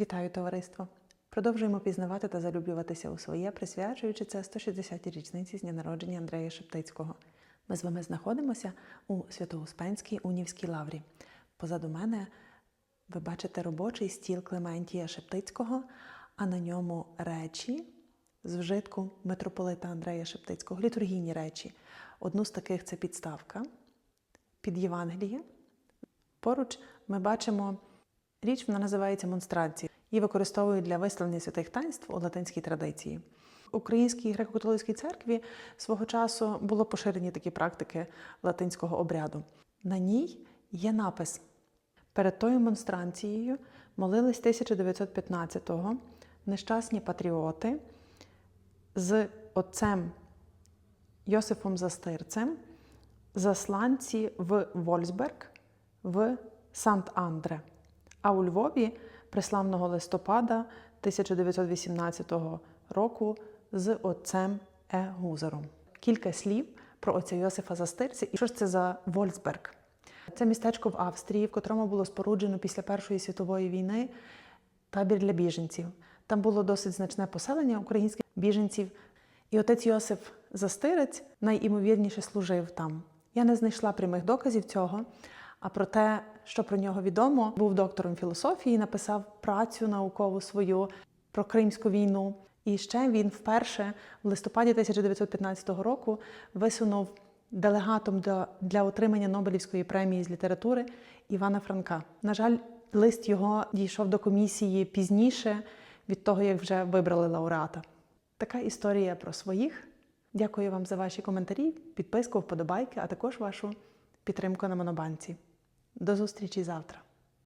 Вітаю товариство! Продовжуємо пізнавати та залюблюватися у своє, присвячуючи це 160-й річниці з дня народження Андрея Шептицького. Ми з вами знаходимося у Свято-Успенській Унівській лаврі. Позаду мене ви бачите робочий стіл Клементія Шептицького, а на ньому речі з вжитку митрополита Андрея Шептицького, літургійні речі. Одну з таких це підставка під Євангеліє. Поруч ми бачимо річ, вона називається монстранція. Її використовують для висловлення святих таїнств у латинській традиції. Українській греко-католицькій церкві свого часу було поширені такі практики латинського обряду. На ній є напис. Перед тою монстранцією молились 1915-го нещасні патріоти з отцем Йосифом Застирцем, засланці в Вольсберг в Сант-Андре. А у Львові преславного листопада 1918 року з отцем Е. Гузером. Кілька слів про отця Йосифа Застирця і що ж це за Вольсберг. Це містечко в Австрії, в котрому було споруджено після Першої світової війни табір для біженців. Там було досить значне поселення українських біженців. І отець Йосиф Застирець найімовірніше служив там. Я не знайшла прямих доказів цього. А про те, що про нього відомо, був доктором філософії, написав працю наукову свою про Кримську війну. І ще він вперше в листопаді 1915 року висунув делегатом для, для отримання Нобелівської премії з літератури Івана Франка. На жаль, лист його дійшов до комісії пізніше від того, як вже вибрали лауреата. Така історія про своїх. Дякую вам за ваші коментарі, підписку, вподобайки, а також вашу підтримку на Монобанці. До зустрічі завтра!